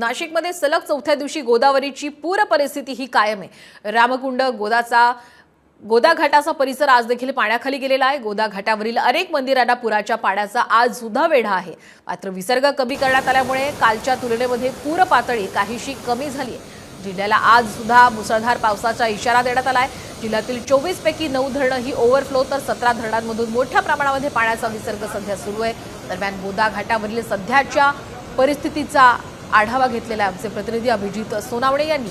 नाशिकमध्ये सलग चौथ्या दिवशी गोदावरीची पूर परिस्थिती ही कायम आहे. रामकुंड गोदाचा गोदा घाटाचा परिसर आज देखील पाण्याखाली गेलेला आहे. गोदा घाटावरील अनेक मंदिरांना पुराच्या पाण्याचा आज सुद्धा वेढा आहे. मात्र विसर्ग कमी करण्यात आल्यामुळे कालच्या तुलनेमध्ये पूर पातळी काहीशी कमी झाली आहे. जिल्ह्याला आज सुद्धा मुसळधार पावसाचा इशारा देण्यात आला आहे. जिल्ह्यातील चोवीस पैकी नऊ धरणं ही ओव्हरफ्लो तर सतरा धरणांमधून मोठ्या प्रमाणामध्ये पाण्याचा विसर्ग सध्या सुरू आहे. दरम्यान गोदा घाटावरील सध्याच्या परिस्थितीचा आढावा घेतलेला आहे आमचे प्रतिनिधी अभिजित सोनावणे यांनी.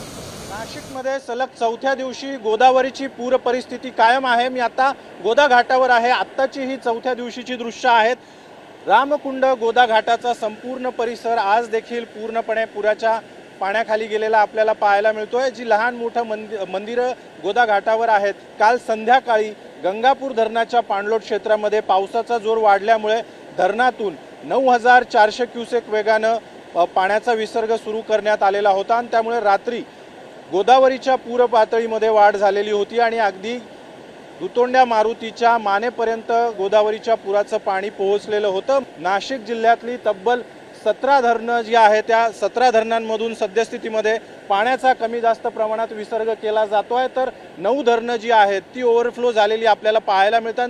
नाशिकमध्ये सलग चौथ्या दिवशी गोदावरीची पूर परिस्थिती कायम आहे. मी आता गोदा घाटावर आहे. आत्ताची ही चौथ्या दिवशीची दृश्य आहेत. रामकुंड गोदा घाटाचा संपूर्ण परिसर आज देखील पूर्णपणे पुराच्या पाण्याखाली गेलेला आपल्याला पाहायला मिळतोय. जी लहान मोठं मंदि मंदिरं गोदा घाटावर आहेत. काल संध्याकाळी गंगापूर धरणाच्या पाणलोट क्षेत्रामध्ये पावसाचा जोर वाढल्यामुळे धरणातून नऊ हजार चारशे क्युसेक वेगानं पाण्याचा विसर्ग सुरू करण्यात आलेला होता आणि त्यामुळे रात्री गोदावरीच्या पूर पातळीमध्ये वाढ झालेली होती आणि अगदी दुतोंड्या मारुतीच्या मानेपर्यंत गोदावरीच्या पुराचं पाणी पोहोचलेलं होतं. नाशिक जिल्ह्यातली तब्बल सतरा धरणं जी आहे त्या सतरा धरणांमधून सद्यस्थितीमध्ये पाण्याचा कमी जास्त प्रमाणात विसर्ग केला जातो आहे तर नऊ धरणं जी आहेत ती ओव्हरफ्लो झालेली आपल्याला पाहायला मिळतात.